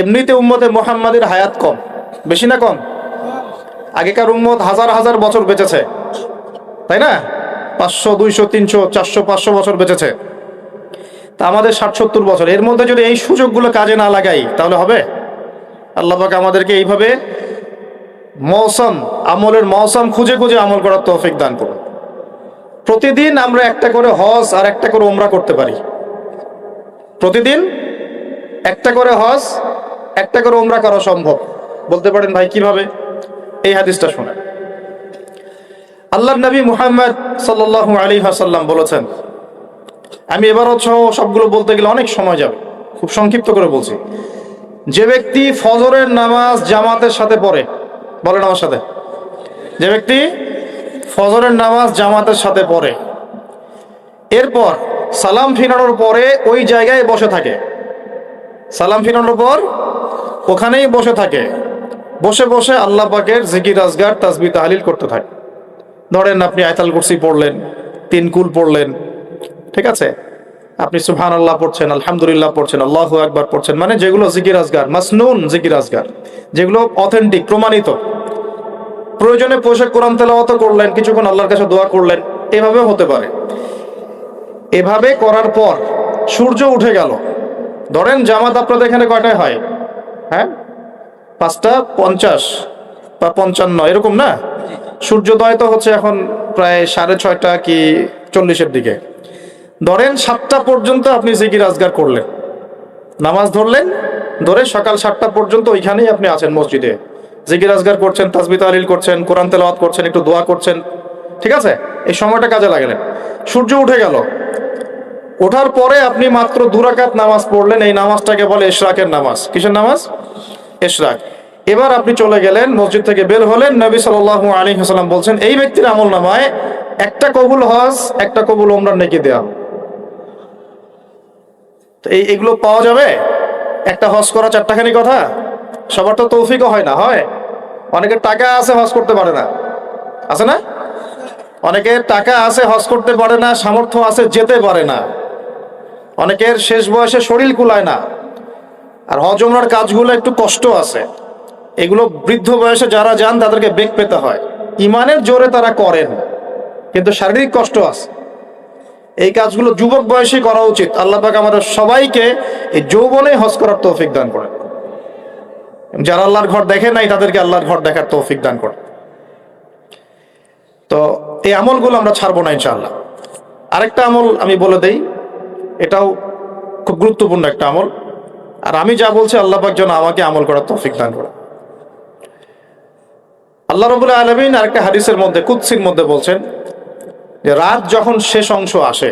এমনিতে উম্মতে মোহাম্মদের হায়াত কম। বেশি না কম? আগেকার উম্মত হাজার হাজার বছর বেঁচেছে। তাই না? পাঁচশো, দুইশো, তিনশো, চারশো, পাঁচশো বছর বেঁচেছে। তা আমাদের ষাট সত্তর বছর, এর মধ্যে যদি এই সুযোগগুলো কাজে না লাগাই, তাহলে হবে? আল্লাহ পাক আমাদেরকে এইভাবে মৌসম, আমলের মৌসম খুঁজে খুঁজে আমল করার তৌফিক দান করুন। প্রতিদিন আমরা একটা করে হজ আর একটা করে ওমরা করতে পারি। প্রতিদিন একটা করে হজ একটা করে ওমরা করা সম্ভব। বলতে পারেন ভাই, কীভাবে? এই হাদিসটা শুনে আল্লাহ নবী মুহাম্মদ সাল্লাল্লাহু আলাইহি ওয়াসাল্লাম বলেছেন, আমি এবারও সহ সবগুলো বলতে গেলে অনেক সময় যাবে। খুব সংক্ষিপ্ত করে বলছি। যে ব্যক্তি ফজরের নামাজ জামাতের সাথে পড়ে, বলেন আমার সাথে। যে ব্যক্তি ফজরের নামাজ জামাতের সাথে পড়ে, এরপর সালাম ফিরানোর পরে ওই জায়গায় বসে থাকে। সালাম ফিরানোর পর ওখানেই বসে থাকে। বসে বসে আল্লাহ পাকের জিকির, আজগার তাসবি তাহলিল করতে থাকে। ধরেন আপনি আয়তাল কুরসি পড়লেন, তিন কুল পড়লেন, ঠিক আছে? আপনি সুবহান আল্লাহ পড়ছেন, আলহামদুলিল্লাহ পড়ছেন, আল্লাহ আকবার পড়ছেন মানে যেগুলো জিকির, আজগার, মাসনুন জিকির, আজগার, যেগুলো অথেন্টিক প্রমাণিত। প্রয়োজনে পোশাক কোরআন তেলাওয়াত করলেন, কিছুক্ষণ আল্লাহর কাছে দোয়া করলেন, এভাবেও হতে পারে। এভাবে করার পর সূর্য উঠে গেল। ধরেন জামাত আপনাদের এখানে কয়টায় হয়? হ্যাঁ? পাঁচটা পঞ্চাশ বা পঞ্চান্ন, এরকম না? সূর্যোদয় তো হচ্ছে এখন প্রায় সাড়ে ছয়টা কি চল্লিশের দিকে। ধরেন সাতটা পর্যন্ত আপনি জিকির আজগার করলেন। নামাজ ধরলেন, ধরে সকাল সাতটা পর্যন্ত ওইখানেই আপনি আছেন মসজিদে। জিকির আজগার করছেন তাসবি তাহলিল করছেন, কোরআন তেলাওয়াত করছেন, একটু দোয়া করছেন। ঠিক আছে? এই সময়টা কাজে লাগালেন। সূর্য উঠে গেল। ওঠার পরে আপনি মাত্র দুরাকাত নামাজ পড়লেন, এই নামাজটাকে বলে ইশরাকের নামাজ। কিসের নামাজ? ইশরাক এবার আপনি চলে গেলেন, মসজিদ থেকে বের হলেন, নবী সাল্লাল্লাহু আলাইহি ওয়াসাল্লাম বলছেন, এই ব্যক্তির আমল নামায় একটা কবুল হজ, একটা কবুল ওমরার নেকি দেয়া। তো এই এগুলো পাওয়া যাবে? একটা হজ করা চারটাখানি কথা? সবার তো তৌফিকও হয় না, হয়? অনেকের টাকা আছে, হজ করতে পারে না। আছে না? অনেকের টাকা আছে, হজ করতে পারে না, সামর্থ্য আছে, যেতে পারে না। অনেকের শেষ বয়সে শরীর কুলায় না। আর হজ ওমরার কাজগুলো একটু কষ্ট আছে। এগুলো বৃদ্ধ বয়সে যারা যান, তাদেরকে বেগ পেতে হয়। ইমানের জোরে তারা করেন, কিন্তু শারীরিক কষ্ট আছে। এই কাজগুলো যুবক বয়সে করা উচিত। আল্লাহ পাক আমাদের সবাইকে এই যৌবনে হজ করার তৌফিক দান করেন। যারা আল্লাহর ঘর দেখে নাই, তাদেরকে আল্লাহর ঘর দেখার তৌফিক দান করেন। তো এই আমলগুলো আমরা ছাড়বো না ইনশাআল্লাহ। আরেকটা আমল আমি বলে দেই। এটাও খুব গুরুত্বপূর্ণ একটা আমল। আর আমি যা বলছি আল্লাহ পাক যেন আমাকে আমল করার তৌফিক দান করে আল্লাহ রবুল্লাহ আলমিন আরেকটা হাদিসের মধ্যে কুৎসির মধ্যে বলছেন যে, রাত যখন শেষ অংশ আসে,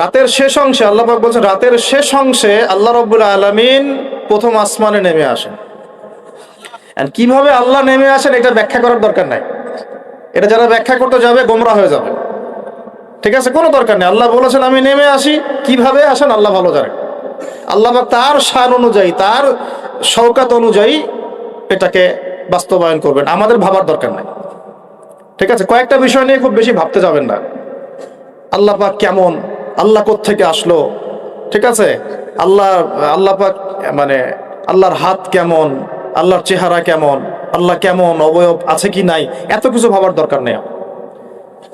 রাতের শেষ অংশে, আল্লাহ পাক বলছেন, রাতের শেষ অংশে আল্লাহ রব্বুল আলমিন প্রথম আসমানে নেমে আসেন। কীভাবে আল্লাহ নেমে আসেন, এটা ব্যাখ্যা করার দরকার নাই। এটা যারা ব্যাখ্যা করতে যাবে, গোমরা হয়ে যাবে। ঠিক আছে, কোনো দরকার নেই। আল্লাহ বলেছেন, আমি নেমে আসি। কীভাবে? আসেন, আল্লাহ ভালো জানেন। আল্লাহ তার সার অনুযায়ী, তার শৌকাত অনুযায়ী এটাকে বাস্তবায়ন করবেন। আমাদের ভাবার দরকার নাই। ঠিক আছে, কয়েকটা বিষয় নিয়ে খুব বেশি ভাবতে যাবেন না। আল্লাহ পাক কেমন? আল্লাহ থেকে আসলো? ঠিক আছে, আল্লাহ আল্লাহ পাক মানে আল্লাহর হাত কেমন? আল্লাহর চেহারা কেমন? আল্লাহ কেমন? অবয়ব আছে কি নাই? এত কিছু ভাবার দরকার নেই।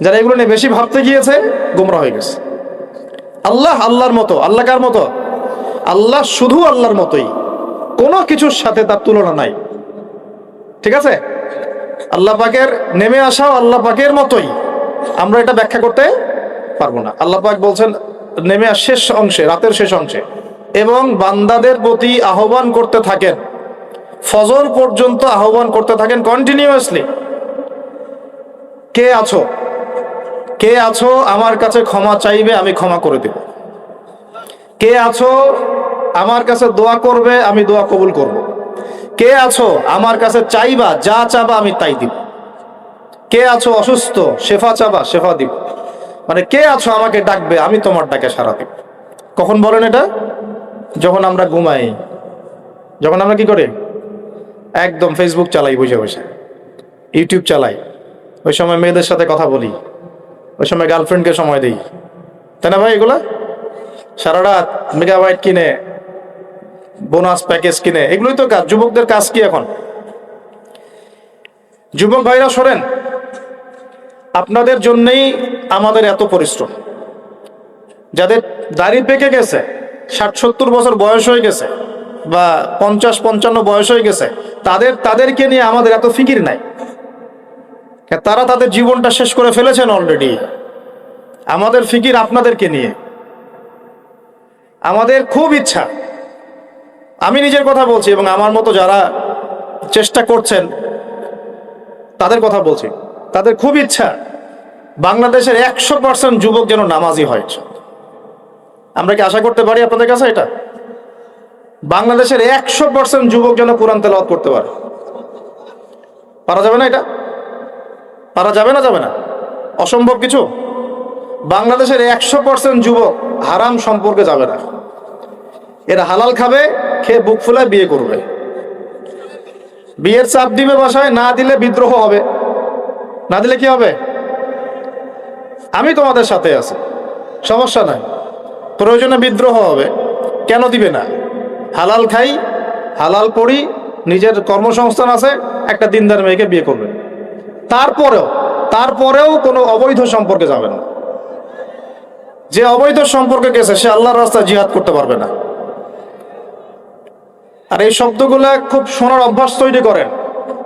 যারা এগুলো নিয়ে বেশি ভাবতে গিয়েছে, গোমরা হয়ে গেছে। আল্লাহ আল্লাহর মতো, আল্লাহ কার মতো? আল্লাহ শুধু আল্লাহর মতোই। কোনো কিছুর সাথে তার তুলনা নাই। ঠিক আছে? আল্লাহ পাকের নেমে আসাও আল্লাহ পাকের মতোই। আমরা এটা ব্যাখ্যা করতে পারব না। আল্লাহ পাক বলছেন, নেমে আস, শেষ অংশে, রাতের শেষ অংশে। এবং বান্দাদের প্রতি আহ্বান করতে থাকেন। ফজর পর্যন্ত আহ্বান করতে থাকেন কন্টিনিউয়াসলি কে আছো? কে আছো আমার কাছে ক্ষমা চাইবে, আমি ক্ষমা করে দেব। কে আছো আমার কাছে দোয়া করবে, আমি দোয়া কবুল করব। কে আছো আমার কাছে চাইবা, যা চাবা আমি তাই দিব। কে আছো অসুস্থ, শেফা চাবা, শেফা দিব। মানে কে আছো আমাকে ডাকবে, আমি তোমার ডাকে সারা দিব। কখন বলেন এটা? যখন আমরা ঘুমাই। যখন আমরা কি করি? একদম ফেসবুক চালাই, বসে বসে। ইউটিউব চালাই। ওই সময় মেয়েদের সাথে কথা বলি। ওই সময় গার্লফ্রেন্ডকে সময় দিই। তাই না ভাই এগুলা? সারা রাত মেগাবাইট কিনে বোনাস প্যাকেজ কিনে, এগুলোই তো কাজ। যুবকদের কাজ কি এখন? যুবক ভাইরা শোনেন, আপনাদের জন্যই আমাদের এত পরিশ্রম। যাদের দাড়ি পেকে গেছে, ষাট সত্তর বছর বয়স হয়ে গেছে, বা পঞ্চাশ পঞ্চান্ন বয়স হয়ে গেছে, তাদের, তাদেরকে নিয়ে আমাদের এত ফিকির নাই। তারা তাদের জীবনটা শেষ করে ফেলেছেন অলরেডি আমাদের ফিকির আপনাদেরকে নিয়ে। আমাদের খুব ইচ্ছা। আমি নিজের কথা বলছি এবং আমার মতো যারা চেষ্টা করছেন, তাদের কথা বলছি। তাদের খুব ইচ্ছা বাংলাদেশের একশো পার্সেন্ট যুবক যেন নামাজি হয়। আমরা কি আশা করতে পারি আপনাদের কাছে এটা? বাংলাদেশের একশো পার্সেন্ট যুবক যেন কোরআন তেলাওয়াত করতে পারে। পারা যাবে না এটা? পারা যাবে না যাবে না। অসম্ভব কিছু? বাংলাদেশের একশো পার্সেন্ট যুবক হারাম সম্পর্কে যাবে না। এরা হালাল খাবে, খেয়ে বুক ফুলায় বিয়ে করবে। বিয়ের চাপ দিবে বাসায়, না দিলে বিদ্রোহ হবে। না দিলে কি হবে? আমি তোমাদের সাথে আছি। সমস্যা নাই। প্রয়োজনে বিদ্রোহ হবে। কেন দিবে না? হালাল খাই, হালাল পড়ি, নিজের কর্মসংস্থান আছে, একটা দিনদার মেয়েকে বিয়ে করবে। তারপরেও তারপরেও কোনো অবৈধ সম্পর্কে যাবে না। যে অবৈধ সম্পর্কে গেছে, সে আল্লাহর রাস্তায় জিহাদ করতে পারবে না। আর এই শব্দগুলা খুব শোনার অভ্যাস তৈরি করেন।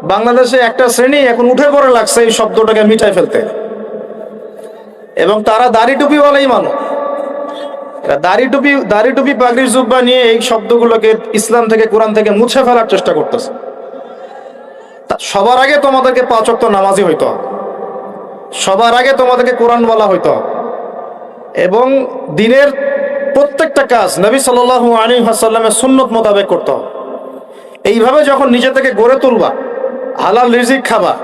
বাংলাদেশে একটা শ্রেণি এখন উঠে পড়ে লাগছে এই শব্দটাকে মিটাই ফেলতে। এবং তারা দাড়ি টুপি বলেই মানুষ দাড়ি টুপি দাড়ি টুপি পাগড়ির জুব্বা নিয়ে এই শব্দগুলোকে ইসলাম থেকে, কোরআন থেকে মুছে ফেলার চেষ্টা করতেছে। সবার আগে তোমাদেরকে পাঁচ অক্ত নামাজি হইত। সবার আগে তোমাদেরকে কোরআন বলা হইত। এবং দিনের প্রত্যেকটা কাজ নবী সাল আলী হাসাল্লামের সুন্নত মোতাবেক করত। এইভাবে যখন নিজে থেকে গড়ে তুলবা, হালাল রিজিক খাবা